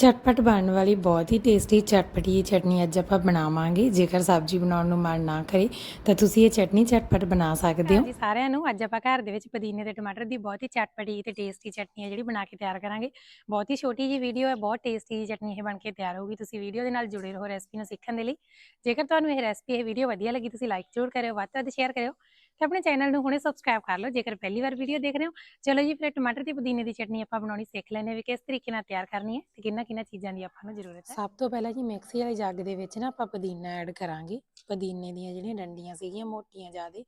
ਚਟਪਟ ਬਣਨ ਵਾਲੀ ਬਹੁਤ ਹੀ ਟੇਸਟੀ ਚਟਪਟੀ ਚਟਨੀ ਅੱਜ ਆਪਾਂ ਬਣਾਵਾਂਗੇ। ਜੇਕਰ ਸਬਜ਼ੀ ਬਣਾਉਣ ਨੂੰ ਮਨ ਨਾ ਕਰੇ, ਤਾਂ ਤੁਸੀਂ ਇਹ ਚਟਨੀ ਝਟਪਟ ਬਣਾ ਸਕਦੇ ਹੋ। ਸਾਰਿਆਂ ਨੂੰ ਅੱਜ ਆਪਾਂ ਘਰ ਦੇ ਵਿੱਚ ਪੁਦੀਨੇ ਤੇ ਟਮਾਟਰ ਦੀ ਬਹੁਤ ਹੀ ਚਟਪਟੀ ਤੇ ਟੇਸਟੀ ਚਟਨੀ ਹੈ ਜਿਹੜੀ ਬਣਾ ਕੇ ਤਿਆਰ ਕਰਾਂਗੇ। ਬਹੁਤ ਹੀ ਛੋਟੀ ਜੀ ਵੀਡੀਓ ਹੈ, ਬਹੁਤ ਟੇਸਟੀ ਜੀ ਚਟਨੀ ਇਹ ਬਣ ਕੇ ਤਿਆਰ ਹੋਊਗੀ ਤੁਸੀਂ ਵੀਡੀਓ ਦੇ ਨਾਲ ਜੁੜੇ ਰਹੋ ਰੈਸਪੀ ਨੂੰ ਸਿੱਖਣ ਦੇ ਲਈ। ਜੇਕਰ ਤੁਹਾਨੂੰ ਇਹ ਰੈਸਪੀ ਇਹ ਵੀਡੀਓ ਵਧੀਆ ਲੱਗੀ, ਤੁਸੀਂ ਲਾਈਕ ਜ਼ਰੂਰ ਕਰਿਓ, ਵੱਧ ਤੋਂ ਵੱਧ ਸ਼ੇਅਰ ਕਰਿਓ। ਤੇ ਆਪਣੇ ਚੈਨਲ ਨੂੰ ਹੁਣੇ ਸਬਸਕ੍ਰਾਈਬ ਕਰ ਲਓ, ਜੇਕਰ ਪਹਿਲੀ ਵਾਰ ਵੀਡੀਓ ਦੇਖ ਰਹੇ ਹੋ। ਚਲੋ ਜੀ, ਫਿਰ ਟਮਾਟਰ ਤੇ ਪੁਦੀਨੇ ਦੀ ਚਟਨੀ ਆਪਾਂ ਬਣਾਉਣੀ, ਸਿੱਖ ਲੈਂਦੇ ਵੀ ਕਿਸ ਤਰੀਕੇ ਨਾਲ ਤਿਆਰ ਕਰਨੀ ਹੈ ਤੇ ਕਿੰਨਾ ਕਿੰਨਾ ਚੀਜ਼ਾਂ ਦੀ ਆਪਾਂ ਨੂੰ ਜ਼ਰੂਰਤ ਹੈ। ਸਭ ਤੋਂ ਪਹਿਲਾਂ ਜੀ ਮਿਕਸੀ ਵਾਲੀ ਜੱਗ ਦੇ ਵਿੱਚ ਨਾ ਆਪਾਂ ਪੁਦੀਨਾ ਐਡ ਕਰਾਂਗੇ। ਪੁਦੀਨੇ ਦੀਆਂ ਜਿਹੜੀਆਂ ਡੰਡੀਆਂ ਸੀਗੀਆਂ ਮੋਟੀਆਂ ਜ਼ਿਆਦੇ,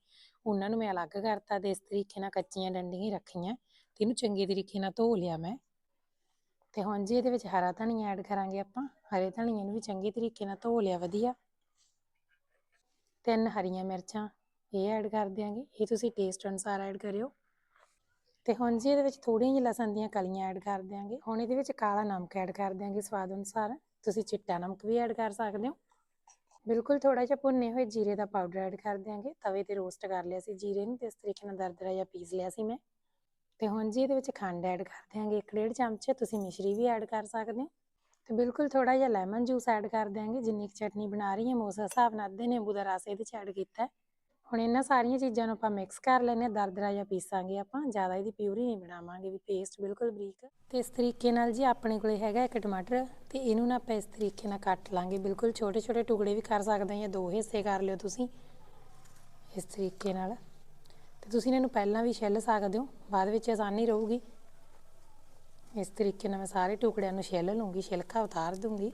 ਉਹਨਾਂ ਨੂੰ ਮੈਂ ਅਲੱਗ ਕਰਤਾ ਤੇ ਇਸ ਤਰੀਕੇ ਨਾਲ ਕੱਚੀਆਂ ਡੰਡੀਆਂ ਹੀ ਰੱਖੀਆਂ ਤੇ ਇਹਨੂੰ ਚੰਗੇ ਤਰੀਕੇ ਨਾਲ ਧੋ ਲਿਆ ਮੈਂ। ਤੇ ਹੁਣ ਜੀ ਇਹਦੇ ਵਿੱਚ ਹਰਾ ਧਨੀਆ ਐਡ ਕਰਾਂਗੇ ਆਪਾਂ, ਹਰੇ ਧਨੀਏ ਨੂੰ ਵੀ ਚੰਗੇ ਤਰੀਕੇ ਨਾਲ ਧੋ ਲਿਆ ਵਧੀਆ। ਤਿੰਨ ਹਰੀਆਂ ਮਿਰਚਾਂ ਇਹ ਐਡ ਕਰ ਦਿਆਂਗੇ, ਇਹ ਤੁਸੀਂ ਟੇਸਟ ਅਨੁਸਾਰ ਐਡ ਕਰਿਓ। ਤੇ ਹੁਣ ਜੀ ਇਹਦੇ ਵਿੱਚ ਥੋੜ੍ਹੀਆਂ ਜਿਹੀਆਂ ਲਸਣ ਦੀਆਂ ਕਲੀਆਂ ਐਡ ਕਰ ਦਿਆਂਗੇ। ਹੁਣ ਇਹਦੇ ਵਿੱਚ ਕਾਲਾ ਨਮਕ ਐਡ ਕਰ ਦਿਆਂਗੇ ਸਵਾਦ ਅਨੁਸਾਰ। ਤੁਸੀਂ ਚਿੱਟਾ ਨਮਕ ਵੀ ਐਡ ਕਰ ਸਕਦੇ ਹੋ। ਬਿਲਕੁਲ ਥੋੜਾ ਜਿਹਾ ਭੁੰਨੇ ਹੋਏ ਜੀਰੇ ਦਾ ਪਾਊਡਰ ਐਡ ਕਰ ਦਿਆਂਗੇ। ਤਵੇ ਤੇ ਰੋਸਟ ਕਰ ਲਿਆ ਸੀ ਜੀਰੇ ਨੂੰ, ਤੇ ਇਸ ਤਰੀਕੇ ਨਾਲ ਦਰਦਰਾ ਜਿਹਾ ਪੀਸ ਲਿਆ ਸੀ ਮੈਂ। ਤੇ ਹੁਣ ਜੀ ਇਹਦੇ ਵਿੱਚ ਖੰਡ ਐਡ ਕਰ ਦਿਆਂਗੇ। ਇੱਕ ਡੇਢ ਚਮਚ, ਤੁਸੀਂ ਮਿਸ਼ਰੀ ਵੀ ਐਡ ਕਰ ਸਕਦੇ ਹੋ। ਤੇ ਬਿਲਕੁਲ ਥੋੜਾ ਜਿਹਾ ਲੈਮਨ ਜੂਸ ਐਡ ਕਰ ਦਿਆਂਗੇ। ਜਿੰਨੀ ਕੁ ਚਟਨੀ ਬਣਾ ਰਹੀ ਹਾਂ, ਮੈਂ ਹਿਸਾਬ ਨਾਲ ਅੱਧੇ ਨਿੰਬੂ ਦਾ ਰਸ ਇਹਦੇ ਚ ਐਡ ਕੀਤਾ ਹੁਣ ਇਹਨਾਂ ਸਾਰੀਆਂ ਚੀਜ਼ਾਂ ਨੂੰ ਆਪਾਂ ਮਿਕਸ ਕਰ ਲੈਨੇ ਆ ਦਰਦਰਾ ਜਾਂ ਪੀਸਾਂਗੇ ਆਪਾਂ, ਜ਼ਿਆਦਾ ਇਹਦੀ ਪਿਊਰੀ ਨਹੀਂ ਬਣਾਵਾਂਗੇ, ਵੀ ਪੇਸਟ ਬਿਲਕੁਲ ਬਰੀਕ। ਤੇ ਇਸ ਤਰੀਕੇ ਨਾਲ ਜੀ ਆਪਣੇ ਕੋਲੇ ਹੈਗਾ ਇੱਕ ਟਮਾਟਰ, ਤੇ ਇਹਨੂੰ ਨਾ ਆਪਾਂ ਇਸ ਤਰੀਕੇ ਨਾਲ ਕੱਟ ਲਾਂਗੇ, ਬਿਲਕੁਲ ਛੋਟੇ ਛੋਟੇ ਟੁਕੜੇ ਵੀ ਕਰ ਸਕਦੇ ਆ ਜਾਂ ਦੋ ਹਿੱਸੇ ਕਰ ਲਿਓ ਤੁਸੀਂ, ਇਸ ਤਰੀਕੇ ਨਾਲ। ਤੇ ਤੁਸੀਂ ਇਹਨੂੰ ਪਹਿਲਾਂ ਵੀ ਛਿੱਲ ਸਕਦੇ ਹੋ, ਬਾਅਦ ਵਿੱਚ ਆਸਾਨੀ ਰਹੂਗੀ। ਇਸ ਤਰੀਕੇ ਨਾਲ ਮੈਂ ਸਾਰੇ ਟੁਕੜਿਆਂ ਨੂੰ ਛਿੱਲ ਲੂੰਗੀ, ਛਿਲਕਾ ਉਤਾਰ ਦੂੰਗੀ।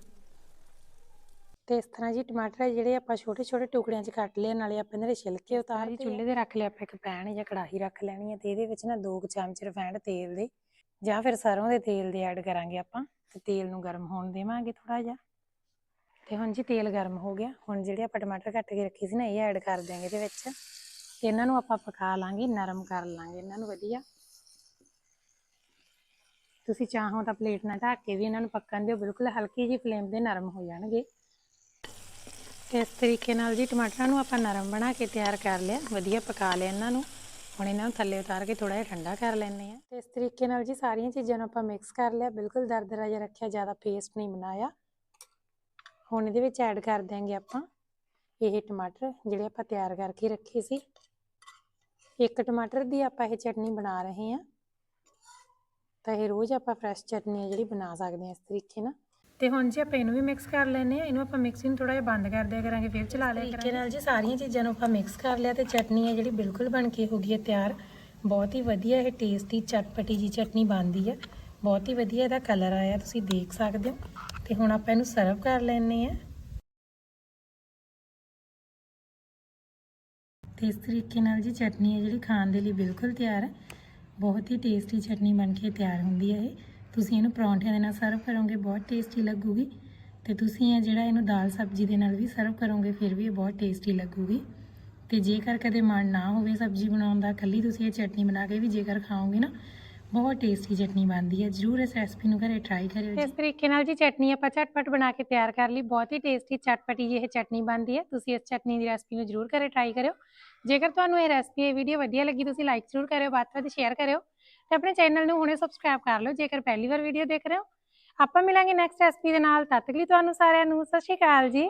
ਤੇ ਇਸ ਤਰ੍ਹਾਂ ਜੀ ਟਮਾਟਰ ਹੈ ਜਿਹੜੇ ਆਪਾਂ ਛੋਟੇ ਛੋਟੇ ਟੁਕੜਿਆਂ 'ਚ ਕੱਟ ਲਏ ਨਾਲੇ ਆਪਾਂ ਇਹਨਾਂ ਦੇ ਛਿਲਕੇ ਉਤਾਰ ਜੀ ਕੇ ਚੁੱਲ੍ਹੇ ਤੇ ਰੱਖ ਲਿਆ ਆਪਾਂ ਇੱਕ ਪੈਨ ਜਾਂ ਕੜਾਹੀ ਰੱਖ ਲੈਣੀ ਹੈ ਤੇ ਇਹਦੇ ਵਿੱਚ ਨਾ ਦੋ ਕੁ ਚਮਚ ਰਿਫਾਈਂਡ ਤੇਲ ਦੇ ਜਾਂ ਫਿਰ ਸਰੋਂ ਦੇ ਤੇਲ ਦੇ ਐਡ ਕਰਾਂਗੇ ਆਪਾਂ ਤੇ ਤੇਲ ਨੂੰ ਗਰਮ ਹੋਣ ਦੇਵਾਂਗੇ ਥੋੜਾ ਜਿਹਾ। ਤੇ ਹੁਣ ਜੀ ਤੇਲ ਗਰਮ ਹੋ ਗਿਆ। ਹੁਣ ਜਿਹੜੇ ਆਪਾਂ ਟਮਾਟਰ ਕੱਟ ਕੇ ਰੱਖੇ ਸੀ ਨਾ ਇਹ ਐਡ ਕਰ ਦਿਆਂਗੇ ਇਹਦੇ ਵਿੱਚ। ਤੇ ਇਹਨਾਂ ਨੂੰ ਆਪਾਂ ਪਕਾ ਲਾਂਗੇ ਨਰਮ ਕਰ ਲਾਂਗੇ ਇਹਨਾਂ ਨੂੰ ਵਧੀਆ। ਤੁਸੀਂ ਚਾਹੋ ਤਾਂ ਪਲੇਟ ਨਾਲ ਢੱਕ ਕੇ ਵੀ ਇਹਨਾਂ ਨੂੰ ਪੱਕਣ ਦਿਓ ਬਿਲਕੁਲ ਹਲਕੀ ਜਿਹੀ ਫਲੇਮ ਤੇ ਨਰਮ ਹੋ ਜਾਣਗੇ। ਇਸ ਤਰੀਕੇ ਨਾਲ ਜੀ ਟਮਾਟਰਾਂ ਨੂੰ ਆਪਾਂ ਨਰਮ ਬਣਾ ਕੇ ਤਿਆਰ ਕਰ ਲਿਆ। ਵਧੀਆ ਪਕਾ ਲਿਆ ਇਹਨਾਂ ਨੂੰ। ਹੁਣ ਇਹਨਾਂ ਨੂੰ ਥੱਲੇ ਉਤਾਰ ਕੇ ਥੋੜਾ ਜਿਹਾ ਠੰਡਾ ਕਰ ਲੈਣੇ ਆ ਤੇ ਇਸ ਤਰੀਕੇ ਨਾਲ ਜੀ ਸਾਰੀਆਂ ਚੀਜ਼ਾਂ ਨੂੰ ਆਪਾਂ ਮਿਕਸ ਕਰ ਲਿਆ। ਬਿਲਕੁਲ ਦਰਦਰਾ ਜਿਹਾ ਰੱਖਿਆ, ਜ਼ਿਆਦਾ ਪੇਸਟ ਨਹੀਂ ਬਣਾਇਆ। ਹੁਣ ਇਹਦੇ ਵਿੱਚ ਐਡ ਕਰ ਦਿਆਂਗੇ ਆਪਾਂ ਇਹ ਟਮਾਟਰ ਜਿਹੜੇ ਆਪਾਂ ਤਿਆਰ ਕਰਕੇ ਰੱਖੇ ਸੀ। ਇੱਕ ਟਮਾਟਰ ਦੀ ਆਪਾਂ ਇਹ ਚਟਨੀ ਬਣਾ ਰਹੇ ਹਾਂ। ਤਾਂ ਇਹ ਰੋਜ਼ ਆਪਾਂ ਫਰੈਸ਼ ਚਟਨੀ ਹੈ ਜਿਹੜੀ ਬਣਾ ਸਕਦੇ ਹਾਂ ਇਸ ਤਰੀਕੇ ਨਾਲ। ਤੇ ਹੁਣ ਜੀ ਆਪਾਂ ਇਹਨੂੰ ਵੀ ਮਿਕਸ ਕਰ ਲੈਨੇ ਆ ਇਹਨੂੰ ਆਪਾਂ ਮਿਕਸਿੰਗ ਥੋੜਾ ਜਿਹਾ ਬੰਦ ਕਰ ਦਿਆ ਕਰਾਂਗੇ ਫਿਰ ਚਲਾ ਲਿਆ ਕਰਾਂਗੇ। ਨਾਲ ਜੀ ਸਾਰੀਆਂ ਚੀਜ਼ਾਂ ਨੂੰ ਆਪਾਂ ਮਿਕਸ ਕਰ ਲਿਆ ਤੇ ਚਟਨੀ ਹੈ ਜਿਹੜੀ ਬਿਲਕੁਲ ਬਣ ਕੇ ਹੋ ਗਈ ਹੈ ਤਿਆਰ। ਬਹੁਤ ਹੀ ਵਧੀਆ ਇਹ ਟੇਸਟੀ ਚਟਪਟੀ ਜੀ ਚਟਨੀ ਬਣਦੀ ਹੈ। ਬਹੁਤ ਹੀ ਵਧੀਆ ਇਹਦਾ ਕਲਰ ਆਇਆ ਤੁਸੀਂ ਦੇਖ ਸਕਦੇ ਹੋ। ਤੇ ਹੁਣ ਆਪਾਂ ਇਹਨੂੰ ਸਰਵ ਕਰ ਲੈਨੇ ਆ ਤੇ ਇਸ ਤਰੀਕੇ ਨਾਲ ਜੀ ਚਟਨੀ ਹੈ ਜਿਹੜੀ ਖਾਣ ਦੇ ਲਈ ਬਿਲਕੁਲ ਤਿਆਰ ਹੈ। ਬਹੁਤ ਹੀ ਟੇਸਟੀ ਚਟਨੀ ਬਣ ਕੇ ਤਿਆਰ ਹੁੰਦੀ ਹੈ ਇਹ। ਤੁਸੀਂ ਇਹਨੂੰ ਪਰੌਂਠਿਆਂ ਦੇ ਨਾਲ ਸਰਵ ਕਰੋਗੇ, ਬਹੁਤ ਟੇਸਟੀ ਲੱਗੂਗੀ। ਤੇ ਤੁਸੀਂ ਇਹ ਜਿਹੜਾ ਇਹਨੂੰ ਦਾਲ ਸਬਜ਼ੀ ਦੇ ਨਾਲ ਵੀ ਸਰਵ ਕਰੋਗੇ, ਫਿਰ ਵੀ ਇਹ ਬਹੁਤ ਟੇਸਟੀ ਲੱਗੂਗੀ। ਤੇ ਜੇਕਰ ਕਦੇ ਮਨ ਨਾ ਹੋਵੇ ਸਬਜ਼ੀ ਬਣਾਉਣ ਦਾ ਕੱਲੀ ਤੁਸੀਂ ਇਹ ਚਟਨੀ ਬਣਾ ਕੇ ਵੀ ਜੇਕਰ ਖਾਓਗੇ ਨਾ, ਬਹੁਤ ਟੇਸਟੀ ਚਟਨੀ ਬਣਦੀ ਹੈ। ਜਰੂਰ ਇਸ ਰੈਸਪੀ ਨੂੰ ਘਰੇ ਟਰਾਈ ਕਰਿਓ ਜੀ। ਇਸ ਤਰੀਕੇ ਨਾਲ ਜੀ ਚਟਨੀ ਆਪਾਂ ਝਟਪਟ ਬਣਾ ਕੇ ਤਿਆਰ ਕਰ ਲਈ। ਬਹੁਤ ਹੀ ਟੇਸਟੀ ਚਟਪਟੀ ਜੀ ਇਹ ਚਟਨੀ ਬਣਦੀ ਹੈ। ਤੁਸੀਂ ਇਸ ਚਟਨੀ ਦੀ ਰੈਸਪੀ ਨੂੰ ਜਰੂਰ ਘਰੇ ਟਰਾਈ ਕਰਿਓ। ਜੇਕਰ ਤੁਹਾਨੂੰ ਇਹ ਰੈਸਪੀ ਇਹ ਵੀਡੀਓ ਵਧੀਆ ਲੱਗੀ, ਤੁਸੀਂ ਲਾਈਕ ਜ਼ਰੂਰ ਕਰਿਓ। ਵੱਧ ਤੋਂ ਵੱਧ ਸ਼ੇਅਰ ਕਰਿਓ। ਤੇ ਆਪਣੇ ਚੈਨਲ ਨੂੰ ਹੁਣੇ ਸਬਸਕ੍ਰਾਈਬ ਕਰ ਲਓ, ਜੇਕਰ ਪਹਿਲੀ ਵਾਰ ਵੀਡੀਓ ਦੇਖ ਰਹੇ ਹੋ। ਆਪਾਂ ਮਿਲਾਂਗੇ ਨੈਕਸਟ ਰੈਸਪੀ ਦੇ ਨਾਲ। ਤਦ ਤੱਕ ਲਈ ਤੁਹਾਨੂੰ ਸਾਰਿਆਂ ਨੂੰ ਸਤਿ ਸ਼੍ਰੀ ਅਕਾਲ ਜੀ।